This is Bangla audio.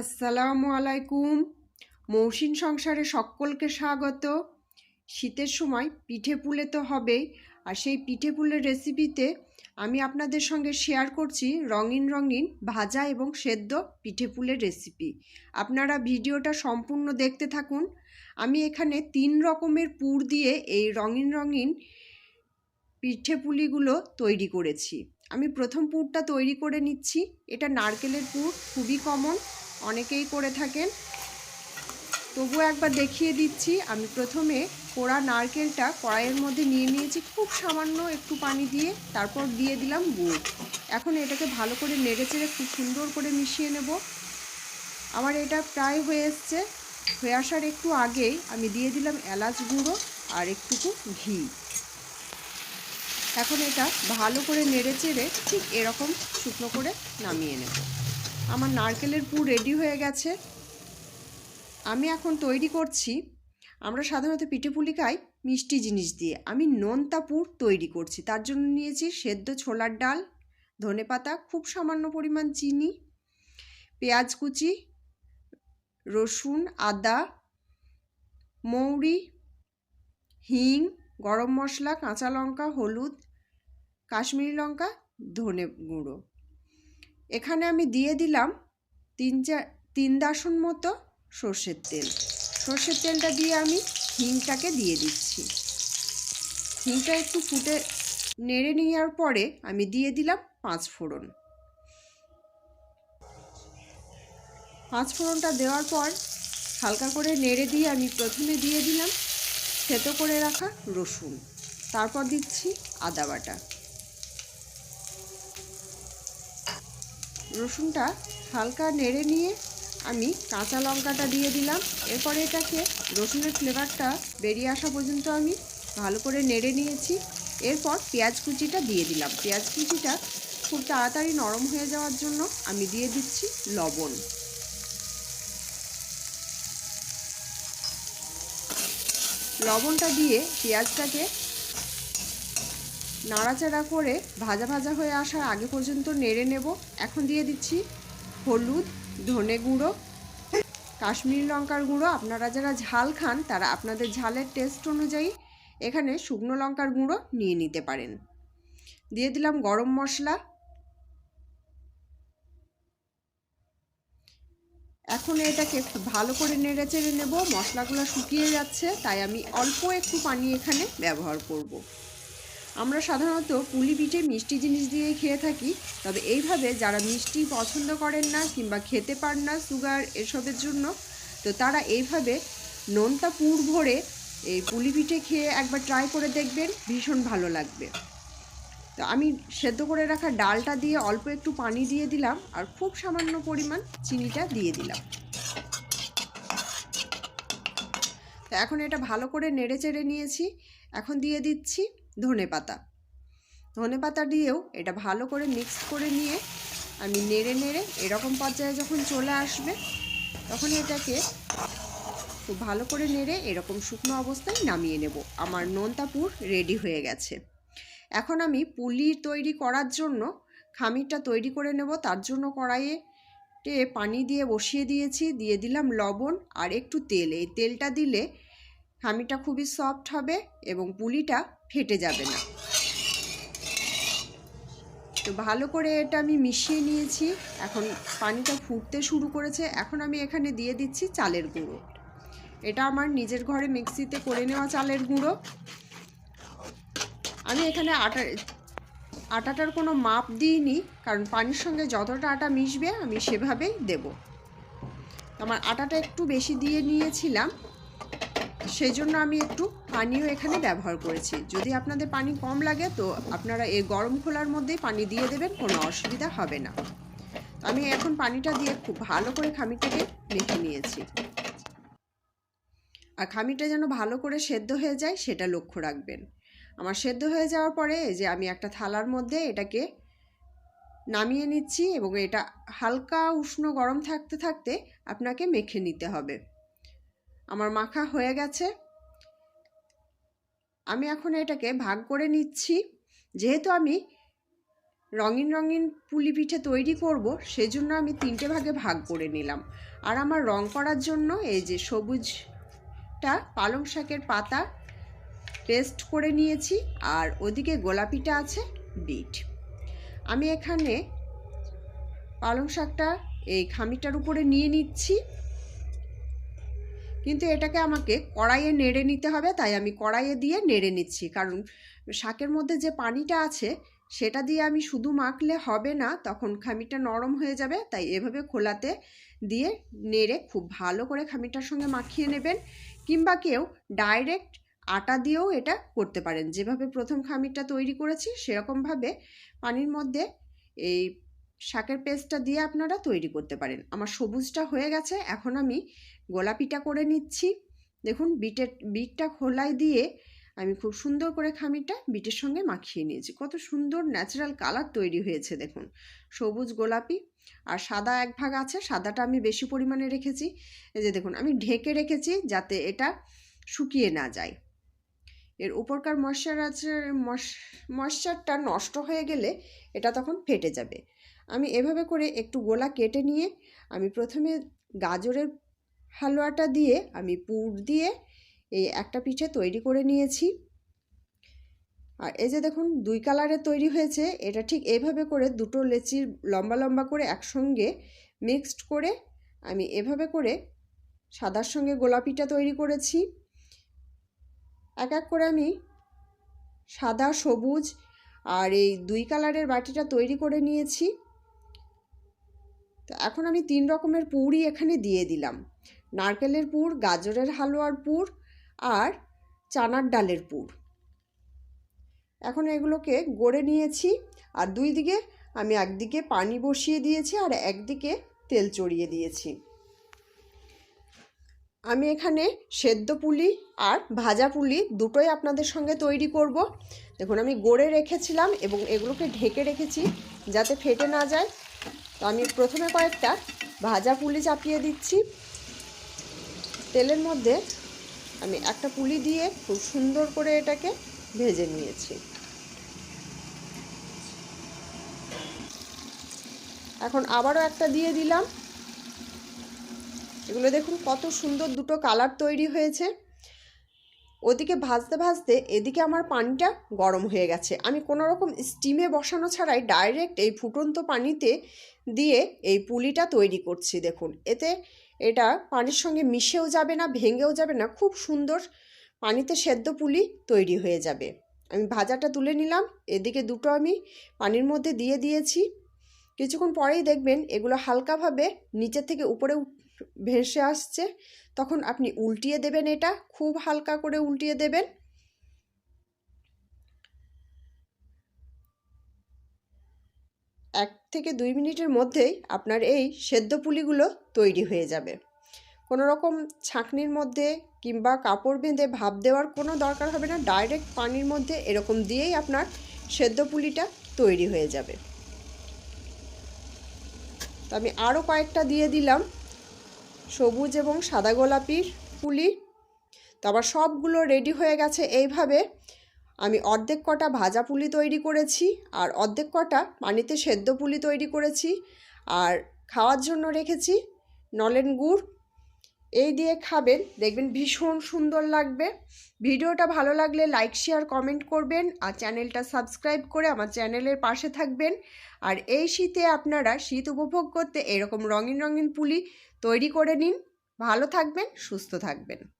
আসসালামু আলাইকুম। মৌসিন সংসারে সকলকে স্বাগত। শীতের সময় পিঠে পুলে তো হবেই। আর সেই পিঠে পুলের রেসিপিতে আমি আপনাদের সঙ্গে শেয়ার করছি রঙিন রঙিন ভাজা এবং সেদ্ধ পিঠে পুলের রেসিপি আপনারা ভিডিওটা সম্পূর্ণ দেখতে থাকুন। আমি এখানে তিন রকমের পুর দিয়ে এই রঙিন রঙিন পিঠে পুলিগুলো তৈরি করেছি। আমি প্রথম পুরটা তৈরি করে নিচ্ছি। এটা নারকেলের পুর, খুবই কমন অনেকেই করে থাকেন। তবুও একবার দেখিয়ে দিচ্ছি, আমি প্রথমে কোড়া নারকেলটা কড়াইয়ের মধ্যে নিয়ে নিয়েছি খুব সামান্য একটু পানি দিয়ে, তারপর দিয়ে দিলাম গুড়। এখন এটাকে ভালো করে নেড়ে চেড়ে খুব সুন্দর করে মিশিয়ে নেব। আমার এটা প্রায় হয়ে এসছে। হয়ে আসার একটু আগেই আমি দিয়ে দিলাম এলাচ গুঁড়ো আর একটুকু ঘি। এখন এটা ভালো করে নেড়ে চেড়ে ঠিক এরকম শুকনো করে নামিয়ে নেব। আমার নারকেলের পুর রেডি হয়ে গেছে। আমি এখন তৈরি করছি, আমরা সাধারণত পিঠে পুলি খাই মিষ্টি জিনিস দিয়ে। আমি নোনতা পুর তৈরি করছি, তার জন্য নিয়েছি সেদ্ধ ছোলার ডাল, ধনে পাতা, খুব সামান্য পরিমাণ চিনি, পেঁয়াজ কুচি, রসুন, আদা, মৌরি, হিং, গরম মশলা, কাঁচা লঙ্কা, হলুদ, কাশ্মীরি লঙ্কা, ধনে গুঁড়ো। এখানে আমি দিয়ে দিলাম তিন চার তিন দাসন মতো সর্ষের তেল। সর্ষের তেলটা দিয়ে আমি হিংটাকে দিয়ে দিচ্ছি। হিংটা একটু ফুটে নেড়ে নেওয়ার পরে আমি দিয়ে দিলাম পাঁচ ফোড়ন। পাঁচ ফোড়নটা দেওয়ার পর হালকা করে নেড়ে দিয়ে আমি প্রথমে দিয়ে দিলাম থেতো করে রাখা রসুন। তারপর দিচ্ছি আদা বাটা। রসুনটা হালকা নেড়ে নিয়ে আমি কাঁচা লঙ্কাটা দিয়ে দিলাম। এরপরে এটাকে রসুনের ফ্লেভারটা বেরিয়ে আসা পর্যন্ত আমি ভালো করে নেড়ে নিয়েছি। এরপর পেঁয়াজ কুচিটা দিয়ে দিলাম। পেঁয়াজ কুচিটা খুব তাড়াতাড়ি নরম হয়ে যাওয়ার জন্য আমি দিয়ে দিচ্ছি লবণ। লবণটা দিয়ে পেঁয়াজটাকে নাড়াচাড়া করে ভাজা ভাজা হয়ে আসার আগে পর্যন্ত নেড়ে নেব। এখন দিয়ে দিচ্ছি হলুদ, ধনে গুঁড়ো, কাশ্মীরি লঙ্কার গুঁড়ো। আপনারা যারা ঝাল খান, তারা আপনাদের ঝালের টেস্ট অনুযায়ী এখানে শুকনো লঙ্কার গুঁড়ো নিয়ে নিতে পারেন। দিয়ে দিলাম গরম মশলা। এখন এটাকে খুব ভালো করে নেড়ে চেড়ে নেব। মশলাগুলো শুকিয়ে যাচ্ছে, তাই আমি অল্প একটু পানি এখানে ব্যবহার করব। আমরা সাধারণত পুলি পিঠে মিষ্টি জিনিস দিয়ে খেয়ে থাকি, তবে এইভাবে যারা মিষ্টি পছন্দ করেন না কিংবা খেতে পান না সুগার এসবের জন্য, তো তারা এইভাবে নোনতা পুর ভরে এই পুলি পিঠে খেয়ে একবার ট্রাই করে দেখবেন, ভীষণ ভালো লাগবে। তো আমি সেদ্ধ করে রাখা ডালটা দিয়ে অল্প একটু পানি দিয়ে দিলাম আর খুব সামান্য পরিমাণ চিনিটা দিয়ে দিলাম। তো এখন এটা ভালো করে নেড়ে চেড়ে নিয়েছি, এখন দিয়ে দিচ্ছি। ধনে পাতা। ধনে পাতা দিয়েও এটা ভালো করে মিক্স করে নিয়ে আমি নেড়ে নেড়ে এরকম পর্যায়ে যখন চলে আসবে, তখন এটাকে খুব ভালো করে নেড়ে এরকম শুকনো অবস্থায় নামিয়ে নেব। আমার নোনতাপুর রেডি হয়ে গেছে। এখন আমি পুলি তৈরি করার জন্য খামিরটা তৈরি করে নেব। তার জন্য কড়াইয়ে পানি দিয়ে বসিয়ে দিয়েছি। দিয়ে দিলাম লবণ আর একটু তেল। এই তেলটা দিলে খামিরটা খুবই সফট হবে এবং পুলিটা ফেটে যাবে না। তো ভালো করে এটা আমি মিশিয়ে নিয়েছি। এখন পানিটা ফুটতে শুরু করেছে। এখন আমি এখানে দিয়ে দিচ্ছি চালের গুঁড়ো। এটা আমার নিজের ঘরে মিক্সিতে করে নেওয়া চালের গুঁড়ো। আমি এখানে আটা, আটাটার কোনো মাপ দিইনি, কারণ পানির সঙ্গে যতটা আটা মিশবে আমি সেভাবেই দেব। আমার আটাটা একটু বেশি দিয়ে নিয়েছিলাম। সেই জন্য আমি একটু পানিও এখানে ব্যবহার করেছি। যদি আপনাদের পানি কম লাগে তো আপনারা এই গরম খোলার মধ্যেই পানি দিয়ে দেবেন, কোনো অসুবিধা হবে না। আমি এখন পানিটা দিয়ে খুব ভালো করে খামিটাকে মেখে নিয়েছি। আর খামিটা যেন ভালো করে সেদ্ধ হয়ে যায় সেটা লক্ষ্য রাখবেন। আমার সেদ্ধ হয়ে যাওয়ার পরে যে আমি একটা থালার মধ্যে এটাকে নামিয়ে নিচ্ছি এবং এটা হালকা উষ্ণ গরম থাকতে থাকতে আপনাকে মেখে নিতে হবে। আমার মাখা হয়ে গেছে। আমি এখন এটাকে ভাগ করে নিচ্ছি। যেহেতু আমি রঙিন রঙিন পুলি পিঠে তৈরি করব, সেজন্য আমি তিনটে ভাগে ভাগ করে নিলাম। আর আমার রং করার জন্য এই যে সবুজটা পালং শাকের পাতা পেস্ট করে নিয়েছি, আর ওদিকে গোলাপিটা আছে বিট। আমি এখানে পালং শাকটা এই খামিটার উপরে নিয়ে নিচ্ছি। কিন্তু এটাকে আমাকে কড়াইয়ে নেড়ে নিতে হবে, তাই আমি কড়াইয়ে দিয়ে নেড়ে নিচ্ছি। কারণ শাকের মধ্যে যে পানিটা আছে, সেটা দিয়ে আমি শুধু মাখলে হবে না, তখন খামিটা নরম হয়ে যাবে, তাই এভাবে খোলাতে দিয়ে নেড়ে খুব ভালো করে খামিটার সঙ্গে মাখিয়ে নেবেন। কিংবা কেউ ডাইরেক্ট আটা দিয়েও এটা করতে পারেন। যেভাবে প্রথম খামিরটা তৈরি করেছি, সেরকমভাবে পানির মধ্যে এই শাকের পেস্টটা দিয়ে আপনারা তৈরি করতে পারেন। আমার সবুজটা হয়ে গেছে, এখন আমি গোলাপিটা করে নিচ্ছি। দেখুন, বিটের, বিটটা খোলায় দিয়ে আমি খুব সুন্দর করে খামিরটা বিটের সঙ্গে মাখিয়ে নিয়েছি। কত সুন্দর ন্যাচারাল কালার তৈরি হয়েছে, দেখুন। সবুজ, গোলাপি আর সাদা এক ভাগ আছে, সাদাটা আমি বেশি পরিমাণে রেখেছি। এই যে দেখুন, আমি ঢেকে রেখেছি যাতে এটা শুকিয়ে না যায়। এর উপরকার ময়শ্চারাইজার ময়শ্চারটা নষ্ট হয়ে গেলে এটা তখন ফেটে যাবে। আমি এভাবে করে একটু গোলা কেটে নিয়ে আমি প্রথমে গাজরের হালুয়াটা দিয়ে আমি পুর দিয়ে এই একটা পিঠে তৈরি করে নিয়েছি। আর এই যে দেখুন, দুই কালারে তৈরি হয়েছে। এটা ঠিক এভাবে করে দুটো লেচির লম্বা লম্বা করে একসঙ্গে মিক্সড করে আমি এভাবে করে সাদার সঙ্গে গোলাপিটা তৈরি করেছি। এক এক করে আমি সাদা, সবুজ আর এই দুই কালারের বাটিটা তৈরি করে নিয়েছি। তো এখন আমি তিন রকমের পুরই এখানে দিয়ে দিলাম। নারকেলের পুর, গাজরের হালুয়ার পুর আর চানার ডালের পুর। এখন এগুলোকে গড়ে নিয়েছি আর দুই দিকে আমি একদিকে পানি বসিয়ে দিয়েছি আর একদিকে তেল চড়িয়ে দিয়েছি। আমি এখানে সেদ্ধ পুলি আর ভাজা পুলি দুটোই আপনাদের সঙ্গে তৈরি করব। দেখুন আমি গড়ে রেখেছিলাম এবং এগুলোকে ঢেকে রেখেছি যাতে ফেটে না যায়। তো আমি প্রথমে কয়েকটা ভাজা পুলি চাপিয়ে দিচ্ছি। তেলের মধ্যে আমি একটা পুলি দিয়ে খুব সুন্দর করে এটাকে ভেজে নিয়েছি। এখন আবারও একটা দিয়ে দিলাম। এগুলো দেখুন কত সুন্দর দুটো কালার তৈরি হয়েছে। ওদিকে ভাজতে ভাজতে এদিকে আমার পানিটা গরম হয়ে গেছে। আমি কোনো রকম স্টিমে বসানো ছাড়াই ডাইরেক্ট এই ফুটন্ত পানিতে দিয়ে এই পুলিটা তৈরি করছি, দেখুন। এতে এটা পানির সঙ্গে মিশেও যাবে না, ভেঙেও যাবে না, খুব সুন্দর পানিতে সেদ্ধ পুলি তৈরি হয়ে যাবে। আমি ভাজাটা তুলে নিলাম, এদিকে দুটো আমি পানির মধ্যে দিয়ে দিয়েছি। কিছুক্ষণ পরেই দেখবেন এগুলো হালকাভাবে নিচের থেকে উপরে ভেসে আসছে, তখন আপনি উল্টিয়ে দেবেন এটা, খুব হালকা করে উল্টিয়ে দেবেন। এক থেকে দুই মিনিটের মধ্যেই আপনার এই সেদ্ধ পুলিগুলো তৈরি হয়ে যাবে। কোনো রকম ছাঁকনির মধ্যে কিংবা কাপড় বেঁধে ভাপ দেওয়ার কোনো দরকার হবে না, ডাইরেক্ট পানির মধ্যে এরকম দিয়েই আপনার সেদ্ধ পুলিটা তৈরি হয়ে যাবে। তো আমি আরও কয়েকটা দিয়ে দিলাম। সবুজ এবং সাদা গোলাপির পুলি তো আবার সবগুলো রেডি হয়ে গেছে। এইভাবে আমি অর্ধেক কটা ভাজা পুলি তৈরি করেছি আর অর্ধেক কটা পানিতে সেদ্ধ পুলি তৈরি করেছি। আর খাওয়ার জন্য রেখেছি নলেন গুড়। এই দিয়ে খাবেন, দেখবেন ভীষণ সুন্দর লাগবে। ভিডিওটা ভালো লাগলে লাইক শেয়ার কমেন্ট করবেন আর চ্যানেলটা সাবস্ক্রাইব করে আমার চ্যানেলের পাশে থাকবেন। আর এই শীতে আপনারা শীত উপভোগ করতে এরকম রঙিন রঙিন পুলি তৈরি করে নিন। ভালো থাকবেন সুস্থ থাকবেন।